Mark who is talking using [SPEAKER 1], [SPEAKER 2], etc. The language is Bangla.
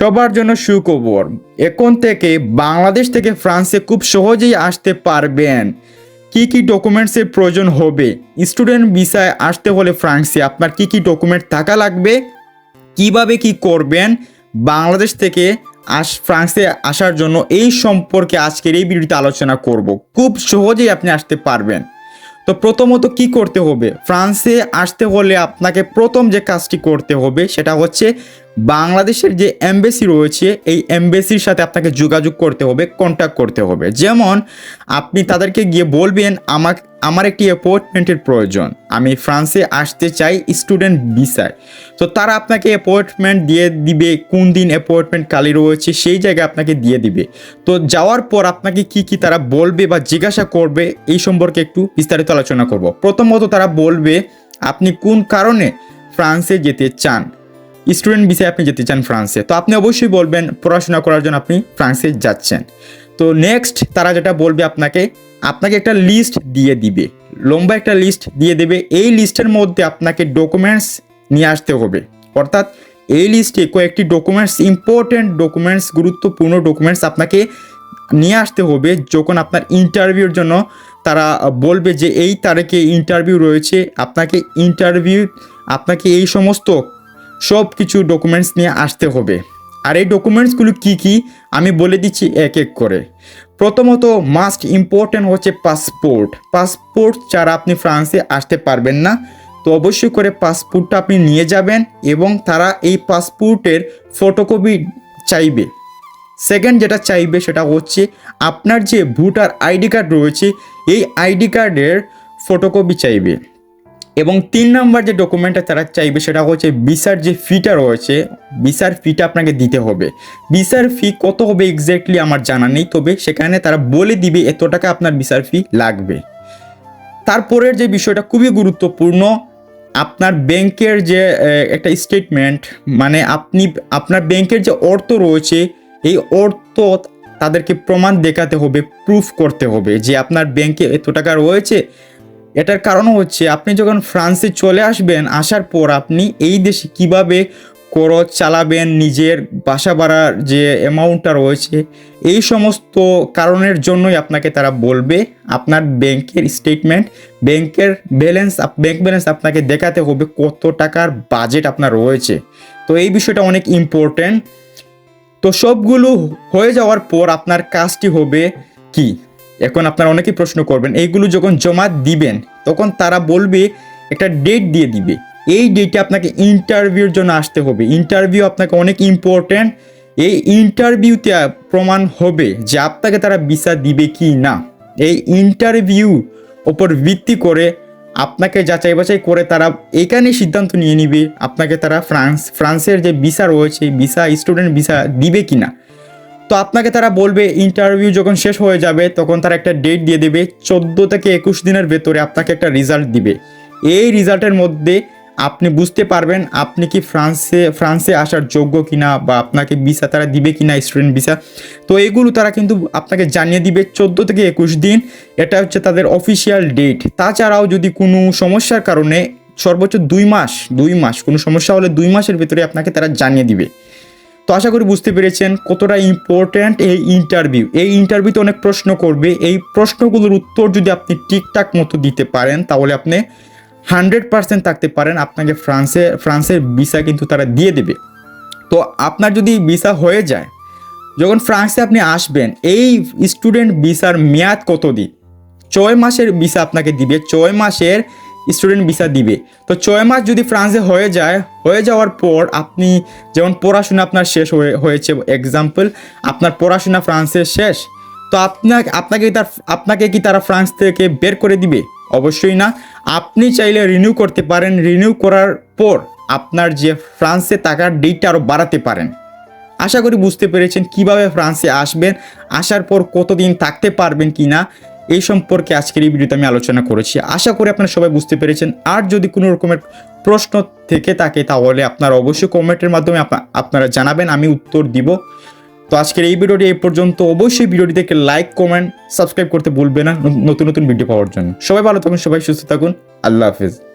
[SPEAKER 1] সবার জন্য সুখবর। এখন থেকে বাংলাদেশ থেকে ফ্রান্সে খুব সহজেই আসতে পারবেন। কি কি ডকুমেন্টসের প্রয়োজন হবে? স্টুডেন্ট ভিসায় আসতে হলে ফ্রান্সে আপনার কি কি ডকুমেন্ট থাকা লাগবে? কীভাবে কি করবেন? বাংলাদেশ থেকে আস ফ্রান্সে আসার জন্য এই সম্পর্কে আজকের এই ভিডিওতে আলোচনা করব। খুব সহজেই আপনি আসতে পারবেন। তো প্রথমত কি করতে হবে? ফ্রান্সে আসতে হলে আপনাকে প্রথম যে কাজটি করতে হবে সেটা হচ্ছে বাংলাদেশের যে এমবেসি রয়েছে, এই এমবেসির সাথে আপনাকে যোগাযোগ করতে হবে কন্ট্যাক্ট করতে হবে। যেমন আপনি তাদেরকে গিয়ে বলবেন আমার আমার একটি অ্যাপয়েন্টমেন্টের প্রয়োজন। আমি ফ্রান্সে আসতে চাই স্টুডেন্ট ভিসায় তো তারা আপনাকে অ্যাপয়েন্টমেন্ট দিয়ে দিবে, কোন দিন অ্যাপয়েন্টমেন্ট খালি রয়েছে সেই জায়গায় আপনাকে দিয়ে দিবে। তো যাওয়ার পর আপনাকে কি কি তারা বলবে বা জিজ্ঞাসা করবে এই সম্পর্কে একটু বিস্তারিত আলোচনা করব। প্রথমত তারা বলবে, আপনি কোন কারণে ফ্রান্সে যেতে চান? স্টুডেন্ট ভিসায় আপনি যেতে চান ফ্রান্সে। তো আপনি অবশ্যই বলবেন, পড়াশোনা করার জন্য আপনি ফ্রান্সে যাচ্ছেন। তো নেক্সট তারা যেটা বলবে আপনাকে আপনাকে একটা লিস্ট দিয়ে দিবে। লম্বা একটা লিস্ট দিয়ে দেবে। এই লিস্টের মধ্যে আপনাকে ডকুমেন্টস নিয়ে আসতে হবে। অর্থাৎ এই লিস্টে কয়েকটি ডকুমেন্টস ইম্পর্টেন্ট ডকুমেন্টস গুরুত্বপূর্ণ ডকুমেন্টস আপনাকে নিয়ে আসতে হবে যখন আপনার ইন্টারভিউর জন্য তারা বলবে যে এই তারিখে ইন্টারভিউ রয়েছে। আপনাকে ইন্টারভিউ আপনাকে এই সমস্ত সব কিছু ডকুমেন্টস নিয়ে আসতে হবে। আর এই ডকুমেন্টসগুলো কি কি? আমি বলে দিচ্ছি এক এক করে। প্রথমত মাস্ট ইম্পর্টেন্ট হচ্ছে পাসপোর্ট পাসপোর্ট ছাড়া আপনি ফ্রান্সে আসতে পারবেন না। তো অবশ্যই করে পাসপোর্টটা আপনি নিয়ে যাবেন এবং তারা এই পাসপোর্টের ফটোকপি চাইবে। সেকেন্ড যেটা চাইবে সেটা হচ্ছে আপনার যে ভোটার আইডি কার্ড রয়েছে, এই আইডি কার্ডের ফটোকপি চাইবে। এবং তিন নম্বর যে ডকুমেন্টটা তারা চাইবে সেটা হচ্ছে ভিসার যে ফিটা রয়েছে ভিসার ফিটা আপনাকে দিতে হবে। ভিসার ফি কত হবে এক্স্যাক্টলি আমার জানা নেই, তবে সেখানে তারা বলে দিবে এত টাকা আপনার ভিসার ফি লাগবে। তারপরের যে বিষয়টা খুবই গুরুত্বপূর্ণ, আপনার ব্যাংকের যে একটা স্টেটমেন্ট মানে আপনি, আপনার ব্যাংকের যে অর্থ রয়েছে, এই অর্থ তাদেরকে প্রমাণ দেখাতে হবে প্রুফ করতে হবে যে আপনার ব্যাংকে এত টাকা রয়েছে এটার কারণ হচ্ছে আপনি যখন ফ্রান্সে চলে আসবেন, আসার পর আপনি এই দেশে কীভাবে খরচ চালাবেন, নিজের বাসা ভাড়ার যে অ্যামাউন্টটা রয়েছে, এই সমস্ত কারণের জন্যই আপনাকে তারা বলবে, আপনার ব্যাংকের স্টেটমেন্ট ব্যাংকের ব্যালেন্স ব্যাংক ব্যালেন্স আপনাকে দেখাতে হবে কত টাকার বাজেট আপনার রয়েছে। তো এই বিষয়টা অনেক ইম্পর্ট্যান্ট তো সবগুলো হয়ে যাওয়ার পর আপনার কাজটি হবে কি? এখন আপনারা অনেকেই প্রশ্ন করবেন, এইগুলো যখন জমা দিবেন, তখন তারা বলবে একটা ডেট দিয়ে দিবে। এই ডেটে আপনাকে ইন্টারভিউর জন্য আসতে হবে। ইন্টারভিউ আপনাকে অনেক ইম্পর্ট্যান্ট এই ইন্টারভিউতে প্রমাণ হবে যে আপনাকে তারা ভিসা দিবে কি না। এই ইন্টারভিউ ওপর ভিত্তি করে আপনাকে যাচাই বাছাই করে তারা এখানেই সিদ্ধান্ত নিয়ে নিবে আপনাকে তারা ফ্রান্স, ফ্রান্সের যে ভিসা রয়েছে ভিসা স্টুডেন্ট ভিসা দিবে কি না। তো আপনাকে তারা বলবে ইন্টারভিউ যখন শেষ হয়ে যাবে, তখন তারা একটা ডেট দিয়ে দেবে, চোদ্দ থেকে একুশ দিনের ভেতরে আপনাকে একটা রেজাল্ট দিবে। এই রেজাল্টের মধ্যে আপনি বুঝতে পারবেন আপনি কি ফ্রান্সে ফ্রান্সে আসার যোগ্য কিনা বা আপনাকে ভিসা তারা দিবে কিনা স্টুডেন্ট ভিসা তো এগুলো তারা কিন্তু আপনাকে জানিয়ে দিবে চোদ্দ থেকে একুশ দিন। এটা হচ্ছে তাদের অফিসিয়াল ডেট তাছাড়াও যদি কোনো সমস্যার কারণে সর্বোচ্চ দুই মাস দুই মাস, কোনো সমস্যা হলে দুই মাসের ভিতরে আপনাকে তারা জানিয়ে দিবে। তো আশা করি বুঝতে পেরেছেন কতটা ইম্পর্ট্যান্ট এই ইন্টারভিউ এই ইন্টারভিউতে অনেক প্রশ্ন করবে। এই প্রশ্নগুলোর উত্তর যদি আপনি ঠিকঠাক মতো দিতে পারেন, তাহলে আপনি হান্ড্রেড পার্সেন্ট থাকতে পারেন। আপনাকে ফ্রান্সে, ফ্রান্সের ভিসা কিন্তু তারা দিয়ে দেবে। তো আপনার যদি ভিসা হয়ে যায়, যখন ফ্রান্সে আপনি আসবেন, এই স্টুডেন্ট ভিসার মেয়াদ কত দিন? ছয় মাসের ভিসা আপনাকে দিবে। ছয় মাসের স্টুডেন্ট ভিসা দিবে। তো ছয় মাস যদি ফ্রান্সে হয়ে যায়, হয়ে যাওয়ার পর আপনি যেমন পড়াশোনা আপনার শেষ হয়ে, হয়েছে এক্সাম্পল আপনার পড়াশোনা ফ্রান্সে শেষ, তো আপনাকে আপনাকে তার, আপনাকে কি তারা ফ্রান্স থেকে বের করে দিবে? অবশ্যই না। আপনি চাইলে রিনিউ করতে পারেন। রিনিউ করার পর আপনার যে ফ্রান্সে থাকার ডেটটা আরও বাড়াতে পারেন। আশা করি বুঝতে পেরেছেন কীভাবে ফ্রান্সে আসবেন, আসার পর কতদিন থাকতে পারবেন কি না এই সম্পর্কে আজকের এই ভিডিওতে আমি আলোচনা করেছি। আশা করি আপনারা সবাই বুঝতে পেরেছেন। আর যদি কোনো রকমের প্রশ্ন থেকে থাকে, তাহলে আপনারা অবশ্যই কমেন্টের মাধ্যমে আপনা- আপনারা জানাবেন, আমি উত্তর দিব। তো আজকের এই ভিডিওটি এই পর্যন্ত। অবশ্যই ভিডিওটি থেকে লাইক কমেন্ট সাবস্ক্রাইব করতে ভুলবেন না। নতুন নতুন ভিডিও পাওয়ার জন্য। সবাই ভালো থাকুন, সবাই সুস্থ থাকুন। আল্লাহ হাফেজ।